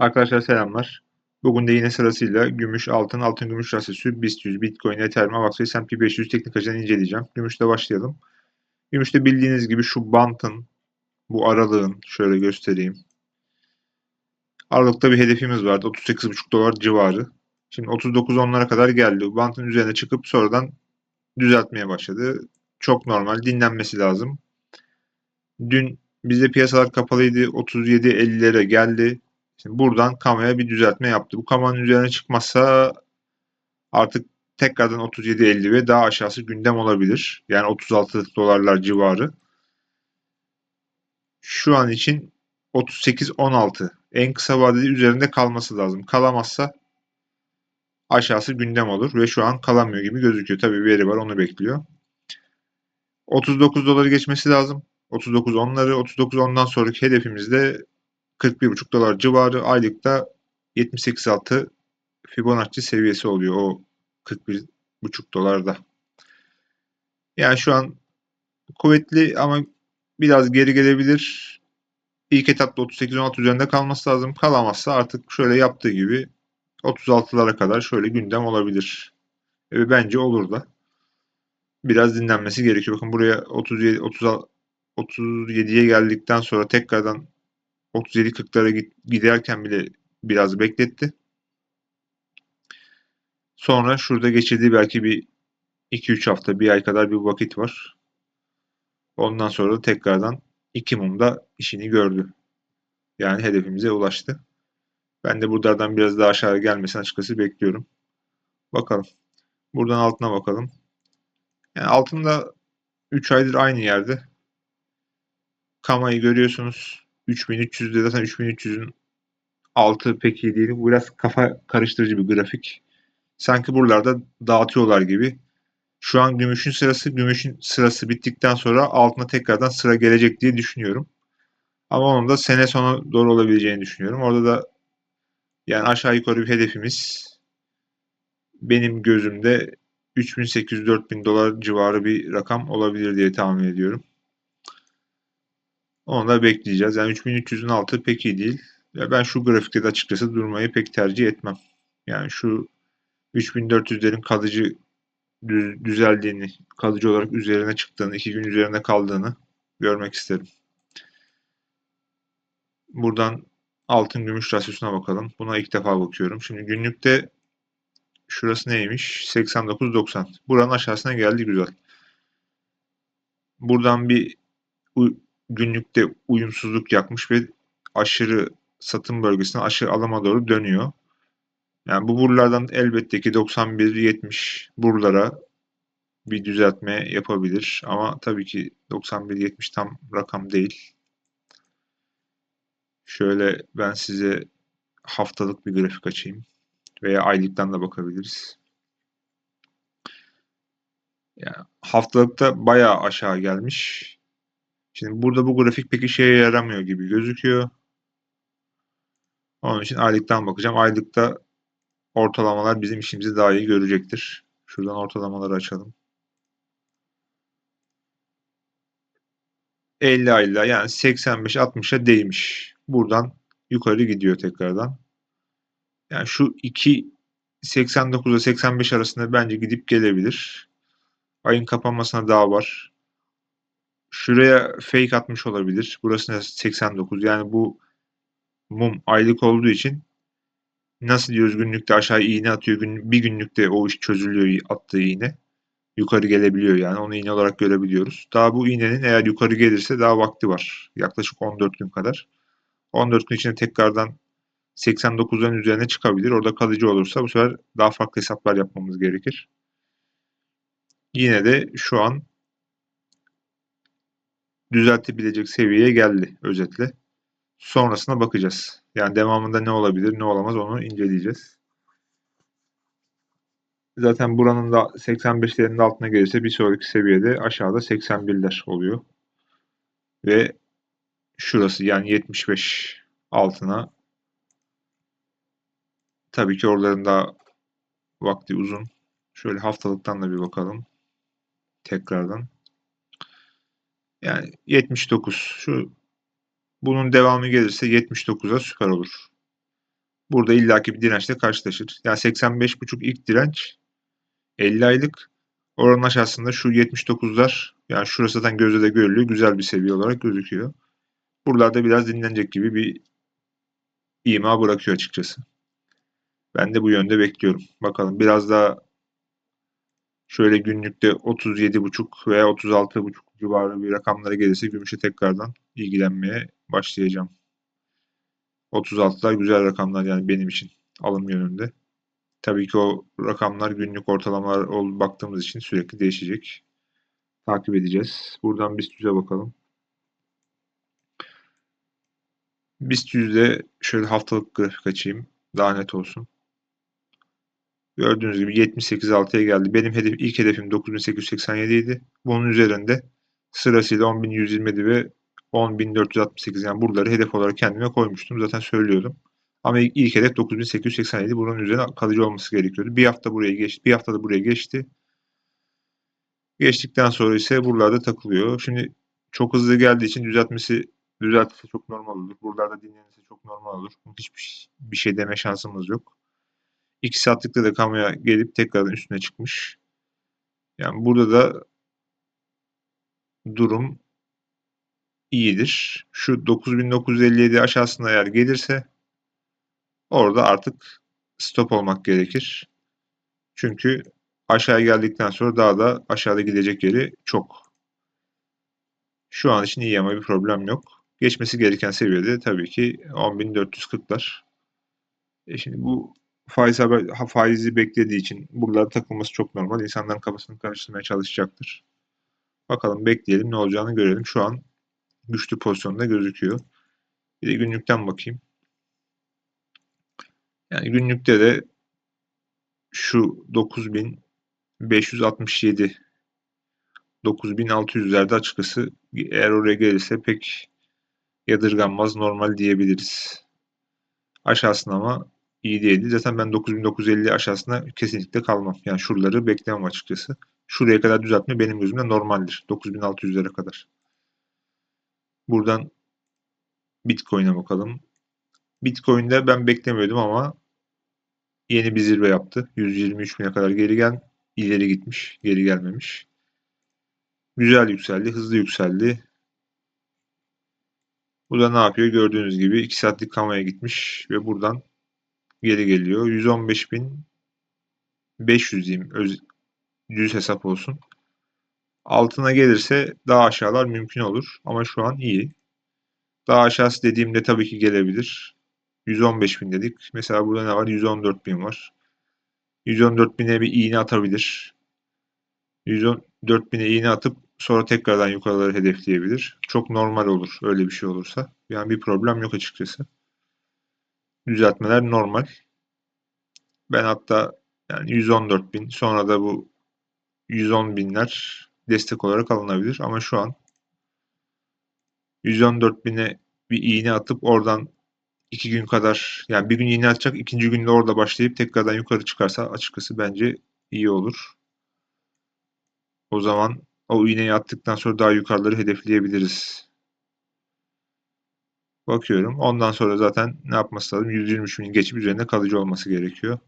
Arkadaşlar selamlar. Bugün de yine sırasıyla gümüş, altın, altın gümüş rasyosu, BIST 100, Bitcoin, Ethereum, AVAX ve S&P 500 teknik açıdan inceleyeceğim. Gümüşte başlayalım. Gümüşte bildiğiniz gibi şu bantın, bu aralığın, şöyle göstereyim. Aralıkta bir hedefimiz vardı. 38,5 dolar civarı. Şimdi 39 onlara kadar geldi. Bu bantın üzerine çıkıp sonradan düzeltmeye başladı. Çok normal. Dinlenmesi lazım. Dün bizde piyasalar kapalıydı. 37.50'lere geldi. Şimdi buradan kamaya bir düzeltme yaptı. Bu kamanın üzerine çıkmazsa artık tekrardan 37.50 ve daha aşağısı gündem olabilir. Yani 36 dolarlar civarı. Şu an için 38.16 en kısa vadeli üzerinde kalması lazım. Kalamazsa aşağısı gündem olur ve şu an kalamıyor gibi gözüküyor. Tabii veri var onu bekliyor. 39 doları geçmesi lazım. 39 onları 39 ondan sonraki hedefimiz de 41,5 dolar civarı aylıkta 78.6 Fibonacci seviyesi oluyor o 41,5 dolarda. Yani şu an kuvvetli ama biraz geri gelebilir. İlk etapta 38-16 üzerinde kalması lazım. Kalamazsa artık şöyle yaptığı gibi 36'lara kadar şöyle gündem olabilir. Ve bence olur da. Biraz dinlenmesi gerekiyor. Bakın buraya 37 30 37'ye geldikten sonra tekrardan 37-40'lara giderken bile biraz bekletti. Sonra şurada geçirdiği belki bir 2-3 hafta, bir ay kadar bir vakit var. Ondan sonra da tekrardan iki mumda işini gördü. Yani hedefimize ulaştı. Ben de buradan biraz daha aşağı gelmesini açıkçası bekliyorum. Bakalım. Buradan altına bakalım. Yani altında 3 aydır aynı yerde. Kama'yı görüyorsunuz. 3300'de zaten 3300'ün altı pek iyi değil. Bu biraz kafa karıştırıcı bir grafik. Sanki buralarda dağıtıyorlar gibi. Şu an gümüşün sırası, gümüşün sırası bittikten sonra altına tekrardan sıra gelecek diye düşünüyorum. Ama onun da sene sonu doğru olabileceğini düşünüyorum. Orada da yani aşağı yukarı bir hedefimiz benim gözümde 3800-4000 dolar civarı bir rakam olabilir diye tahmin ediyorum. Onu da bekleyeceğiz. Yani 3300'ün altı pek iyi değil. Ya ben şu grafikte de açıkçası durmayı pek tercih etmem. Yani şu 3400'lerin kalıcı düzeldiğini, kalıcı olarak üzerine çıktığını, iki gün üzerine kaldığını görmek isterim. Buradan altın gümüş rasyosuna bakalım. Buna ilk defa bakıyorum. Şimdi günlükte şurası neymiş? 89.90. Buranın aşağısına geldi güzel. Buradan bir günlükte uyumsuzluk yapmış ve aşırı satım bölgesine aşırı alama doğru dönüyor. Yani bu buralardan elbette ki 91-70 buralara bir düzeltme yapabilir. Ama tabii ki 91-70 tam rakam değil. Şöyle ben size haftalık bir grafik açayım. Veya aylıktan da bakabiliriz. Yani haftalıkta bayağı aşağı gelmiş. Şimdi burada bu grafik pek işe yaramıyor gibi gözüküyor. Onun için aylıktan bakacağım. Aylıkta ortalamalar bizim işimizi daha iyi görecektir. Şuradan ortalamaları açalım. 50 ayla yani 85-60'a değmiş. Buradan yukarı gidiyor tekrardan. Yani şu 2 89 ile 85 arasında bence gidip gelebilir. Ayın kapanmasına daha var. Şuraya fake atmış olabilir. Burası 89. Yani bu mum aylık olduğu için nasıl diyoruz günlükte aşağı iğne atıyor. Gün, bir günlükte o iş çözülüyor attığı iğne. Yukarı gelebiliyor yani. Onu iğne olarak görebiliyoruz. Daha bu iğnenin eğer yukarı gelirse daha vakti var. Yaklaşık 14 gün kadar. 14 gün içinde tekrardan 89'ların üzerine çıkabilir. Orada kalıcı olursa bu sefer daha farklı hesaplar yapmamız gerekir. Yine de şu an düzeltebilecek seviyeye geldi özetle. Sonrasına bakacağız. Yani devamında ne olabilir ne olamaz onu inceleyeceğiz. Zaten buranın da 85'lerin altına gelirse bir sonraki seviyede aşağıda 81'ler oluyor. Ve şurası yani 75 altına tabii ki oraların da vakti uzun. Şöyle haftalıktan da bir bakalım. Tekrardan. Yani 79. Şu bunun devamı gelirse 79'a süper olur. Burada illaki bir dirençle karşılaşır. Yani 85.5 ilk direnç 50 aylık. Oranın aşağısında şu 79'lar yani şurası zaten gözle de görülüyor. Güzel bir seviye olarak gözüküyor. Buralarda biraz dinlenecek gibi bir ima bırakıyor açıkçası. Ben de bu yönde bekliyorum. Bakalım biraz daha şöyle günlükte 37,5 veya 36,5 civarı bir rakamlara gelirse gümüşe tekrardan ilgilenmeye başlayacağım. 36'lar güzel rakamlar yani benim için alım yönünde. Tabii ki o rakamlar günlük ortalamalar baktığımız için sürekli değişecek. Takip edeceğiz. Buradan BIST 100'e bakalım. BIST 100'de şöyle haftalık grafik açayım. Daha net olsun. Gördüğünüz gibi 78.6'ya geldi. Benim hedef, ilk hedefim 9887 idi. Bunun üzerinde sırasıyla 10.127 ve 10.468 yani buraları hedef olarak kendime koymuştum. Zaten söylüyordum. Ama ilk, hedef 9887 bunun üzerine kalıcı olması gerekiyordu. Bir hafta buraya geçti. Bir hafta da buraya geçti. Geçtikten sonra ise buralarda takılıyor. Şimdi çok hızlı geldiği için düzeltmesi düzeltmesi çok normal olur. Buralarda dinlenirse çok normal olur. Hiçbir bir şey deme şansımız yok. 2 saatlikte de kamuya gelip tekrardan üstüne çıkmış. Yani burada da durum iyidir. Şu 9957 aşağısına eğer gelirse orada artık stop olmak gerekir. Çünkü aşağıya geldikten sonra daha da aşağıda gidecek yeri çok. Şu an için iyi ama bir problem yok. Geçmesi gereken seviyede tabii ki 10.440'lar. E şimdi bu faiz haber, faizi beklediği için buralara takılması çok normal. İnsanların kafasını karıştırmaya çalışacaktır. Bakalım bekleyelim ne olacağını görelim. Şu an güçlü pozisyonda gözüküyor. Bir de günlükten bakayım. Yani günlükte de şu 9567 9600'lerde açıkçası eğer oraya gelirse pek yadırganmaz normal diyebiliriz. Aşağısına ama iyi değildi. Zaten ben 9950 aşağısına kesinlikle kalmam. Yani şuraları beklemem açıkçası. Şuraya kadar düzeltme benim gözümde normaldir. 9600'lere kadar. Buradan Bitcoin'e bakalım. Bitcoin'de ben beklemiyordum ama yeni bir zirve yaptı. 123 bine kadar geri gel, ileri gitmiş, geri gelmemiş. Güzel yükseldi, hızlı yükseldi. Bu da ne yapıyor? Gördüğünüz gibi 2 saatlik kamaya gitmiş ve buradan geri geliyor. 115.500 diyeyim. Öz, düz hesap olsun. Altına gelirse daha aşağılar mümkün olur. Ama şu an iyi. Daha aşağısı dediğimde tabii ki gelebilir. 115 bin dedik. Mesela burada ne var? 114 bin var. 114 bine bir iğne atabilir. 114 bine iğne atıp sonra tekrardan yukarıları hedefleyebilir. Çok normal olur öyle bir şey olursa. Yani bir problem yok açıkçası. Düzeltmeler normal. Ben hatta yani 114 bin sonra da bu 110 binler destek olarak alınabilir. Ama şu an 114 bine bir iğne atıp oradan iki gün kadar yani bir gün iğne atacak ikinci günde orada başlayıp tekrardan yukarı çıkarsa açıkçası bence iyi olur. O zaman o iğneyi attıktan sonra daha yukarıları hedefleyebiliriz. Bakıyorum. Ondan sonra zaten ne yapması lazım? 123 bin geçip üzerinde kalıcı olması gerekiyor.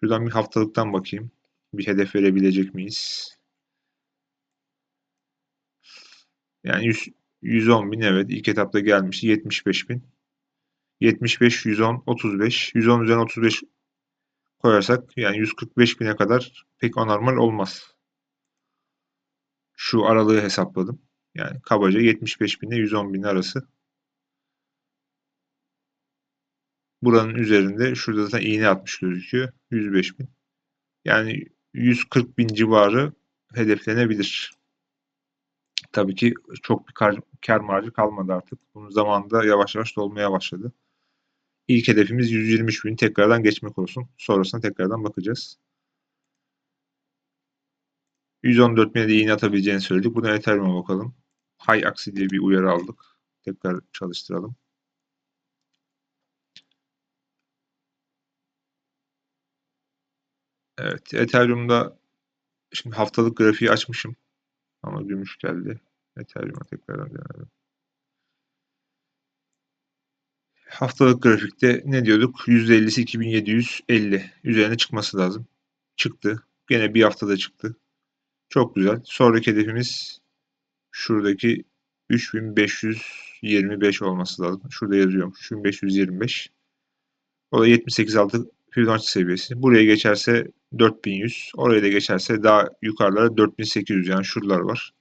Şuradan bir haftalıktan bakayım. Bir hedef verebilecek miyiz? Yani 100, 110 bin evet ilk etapta gelmişti. 75 bin. 75, 110, 35. 110 üzerine 35 koyarsak yani 145 bine kadar pek anormal olmaz. Şu aralığı hesapladım. Yani kabaca 75 bin ile 110 bin arası. Buranın üzerinde şurada zaten iğne atmış gözüküyor. 105 bin. Yani 140 bin civarı hedeflenebilir. Tabii ki çok bir kar, kar marjı kalmadı artık. Bunun zamanında yavaş yavaş dolmaya başladı. İlk hedefimiz 123 bin tekrardan geçmek olsun. Sonrasında tekrardan bakacağız. 114 bine de iğne atabileceğini söyledik. Buradan Ethereum'a bakalım. High aksi diye bir uyarı aldık. Tekrar çalıştıralım. Evet, Ethereum'da şimdi haftalık grafiği açmışım. Ama gümüş geldi. Ethereum'a tekrardan denedim. Haftalık grafikte ne diyorduk? %50'si 2750. Üzerine çıkması lazım. Çıktı. Gene bir haftada çıktı. Çok güzel. Sonraki hedefimiz şuradaki 3525 olması lazım. Şurada yazıyorum. 3525. O da 78.6 Fibonacci seviyesi. Buraya geçerse 4100. Oraya da geçerse daha yukarılara 4800 yani şuralar var.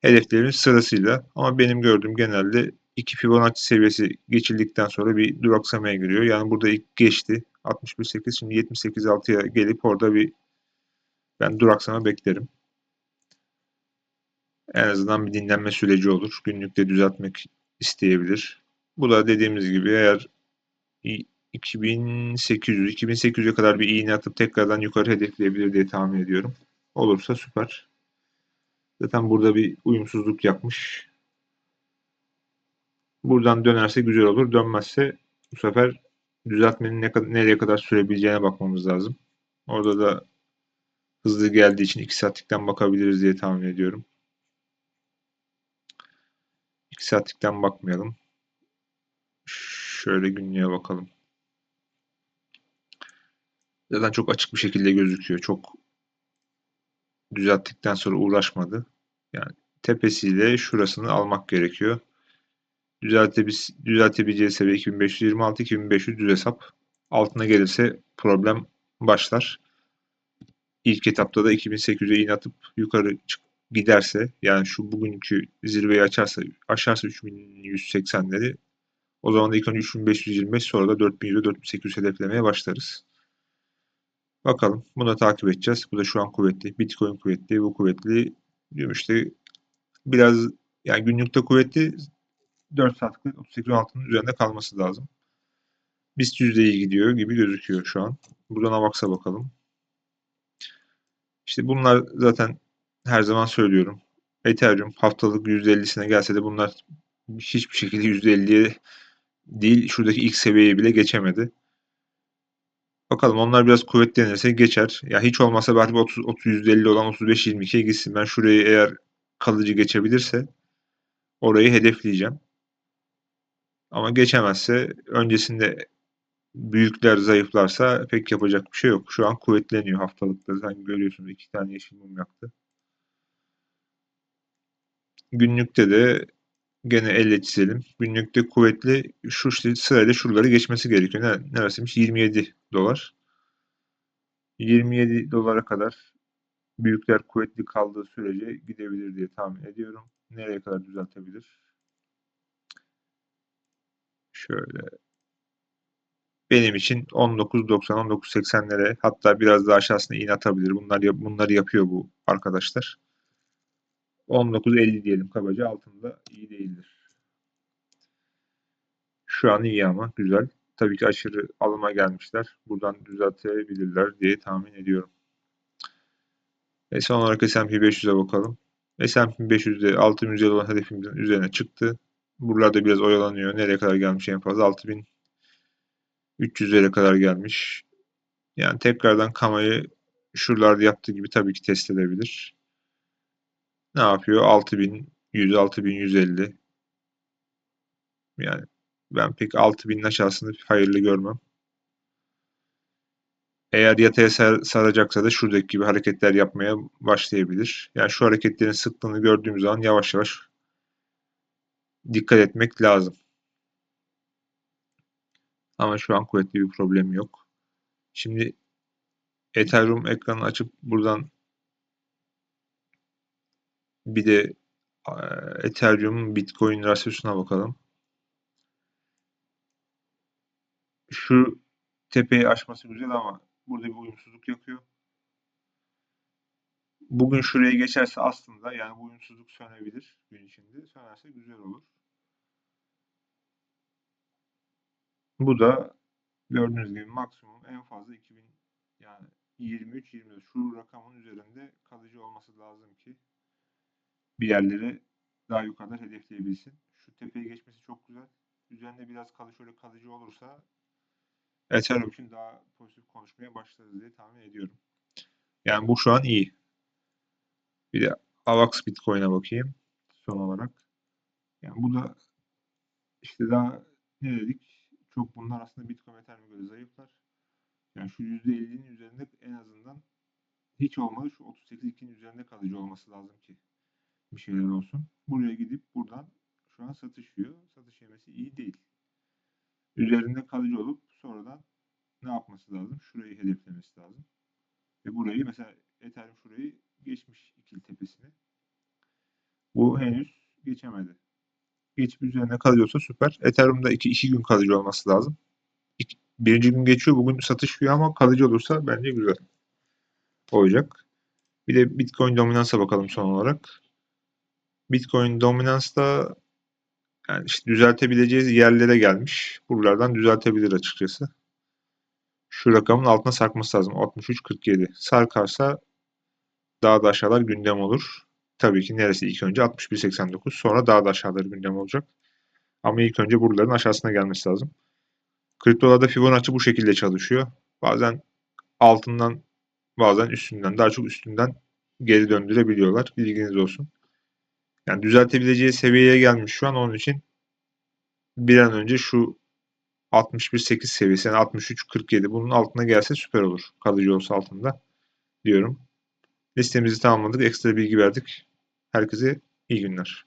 Hedeflerimiz sırasıyla ama benim gördüğüm genelde 2 Fibonacci seviyesi geçildikten sonra bir duraksamaya giriyor. Yani burada ilk geçti. 61.8 şimdi 78.6'ya gelip orada bir ben duraksama beklerim. En azından bir dinlenme süreci olur. Günlükte düzeltmek isteyebilir. Bu da dediğimiz gibi eğer 2800 2800'e kadar bir iğne atıp tekrardan yukarı hedefleyebilir diye tahmin ediyorum. Olursa süper. Zaten burada bir uyumsuzluk yapmış. Buradan dönerse güzel olur. Dönmezse bu sefer düzeltmenin ne kadar, nereye kadar sürebileceğine bakmamız lazım. Orada da hızlı geldiği için 2 saatlikten bakabiliriz diye tahmin ediyorum. 2 saatlikten bakmayalım. Şöyle günlüğe bakalım. Zaten çok açık bir şekilde gözüküyor. Çok düzelttikten sonra uğraşmadı. Yani tepesiyle şurasını almak gerekiyor. Düzeltebil düzeltebileceği seviye 2526 2500 düz hesap. Altına gelirse problem başlar. İlk etapta da 2800'e iğne atıp yukarı çık giderse yani şu bugünkü zirveyi açarsa aşarsa 3180'leri o zaman da ilk önce 3525 sonra da 4100 4800 hedeflemeye başlarız. Bakalım. Bunu da takip edeceğiz. Bu da şu an kuvvetli. Bitcoin kuvvetli. Bu kuvvetli. Diyorum işte biraz yani günlükte kuvvetli 4 saatlik 38 altının üzerinde kalması lazım. BIST iyi gidiyor gibi gözüküyor şu an. Buradan AVAX'a bakalım. İşte bunlar zaten her zaman söylüyorum. Ethereum haftalık %50'sine gelse de bunlar hiçbir şekilde %50'ye değil şuradaki ilk seviyeyi bile geçemedi. Bakalım onlar biraz kuvvetlenirse geçer. Ya hiç olmazsa belki 30 30 %50 olan 35 22'ye gitsin. Ben şurayı eğer kalıcı geçebilirse orayı hedefleyeceğim. Ama geçemezse öncesinde büyükler zayıflarsa pek yapacak bir şey yok. Şu an kuvvetleniyor haftalıkta. Sen görüyorsunuz iki tane yeşil mum yaktı. Günlükte de gene elle çizelim. Günlükte kuvvetli şu sırayla şuraları geçmesi gerekiyor. Neresiymiş? 27 dolar. 27 dolara kadar büyükler kuvvetli kaldığı sürece gidebilir diye tahmin ediyorum. Nereye kadar düzeltebilir? Şöyle benim için 19.90 19.80'lere hatta biraz daha aşağısına iğne atabilir. Bunlar bunları yapıyor bu arkadaşlar. 19.50 diyelim kabaca altında iyi değildir. Şu an iyi ama güzel. Tabii ki aşırı alıma gelmişler. Buradan düzeltebilirler diye tahmin ediyorum. Ve son olarak S&P 500'e bakalım. S&P 500'de 6150 olan hedefimizin üzerine çıktı. Buralarda biraz oyalanıyor. Nereye kadar gelmiş en fazla? 6300'lere kadar gelmiş. Yani tekrardan kamayı şuralarda yaptığı gibi tabii ki test edebilir. Ne yapıyor? 6100, 6150. Yani ben pek 6000'in aşağısını hayırlı görmem. Eğer yataya sar, saracaksa da şuradaki gibi hareketler yapmaya başlayabilir. Yani şu hareketlerin sıklığını gördüğümüz zaman yavaş yavaş dikkat etmek lazım. Ama şu an kuvvetli bir problem yok. Şimdi Ethereum ekranı açıp buradan bir de Ethereum Bitcoin rasyosuna bakalım. Şu tepeyi aşması güzel ama burada bir uyumsuzluk yapıyor. Bugün şuraya geçerse aslında yani bu uyumsuzluk sönebilir gün içinde. Sönerse güzel olur. Bu da gördüğünüz gibi maksimum en fazla 2000 yani 23 24 şu rakamın üzerinde kalıcı olması lazım ki bir yerleri daha yukarıda hedefleyebilsin. Şu tepeyi geçmesi çok güzel. Üzerinde biraz kalı şöyle kalıcı olursa Ethereum için daha pozitif konuşmaya başlarız diye tahmin ediyorum. Yani bu şu an iyi. Bir de AVAX Bitcoin'e bakayım son olarak. Yani bu da işte daha ne dedik? Çok bunlar aslında Bitcoin Ethereum'e göre zayıflar. Yani şu %50'nin üzerinde en azından hiç olmadı şu 38.2'nin üzerinde kalıcı olması lazım ki bir şeyler olsun. Buraya gidip buradan şu an satış yiyor. Satış yemesi iyi değil. Üzerinde kalıcı olup sonradan ne yapması lazım? Şurayı hedeflemesi lazım. Ve burayı mesela Ethereum şurayı geçmiş ikili tepesini. Bu henüz geçemedi. Geçip üzerine kalıyorsa süper. Ethereum'da iki, iki gün kalıcı olması lazım. İki, birinci gün geçiyor. Bugün satış yiyor ama kalıcı olursa bence güzel olacak. Bir de Bitcoin dominansa bakalım son olarak. Bitcoin dominansta yani işte düzeltebileceğiz yerlere gelmiş. Buralardan düzeltebilir açıkçası. Şu rakamın altına sarkması lazım. 63.47. Sarkarsa daha da aşağılar gündem olur. Tabii ki neresi ilk önce 61.89 sonra daha da aşağıları gündem olacak. Ama ilk önce buraların aşağısına gelmesi lazım. Kriptolarda Fibonacci bu şekilde çalışıyor. Bazen altından bazen üstünden daha çok üstünden geri döndürebiliyorlar. Bilginiz olsun. Yani düzeltebileceği seviyeye gelmiş şu an onun için bir an önce şu 61.8 seviyesi yani 63.47 bunun altına gelse süper olur. Kalıcı olsa altında diyorum. Listemizi tamamladık. Ekstra bilgi verdik. Herkese iyi günler.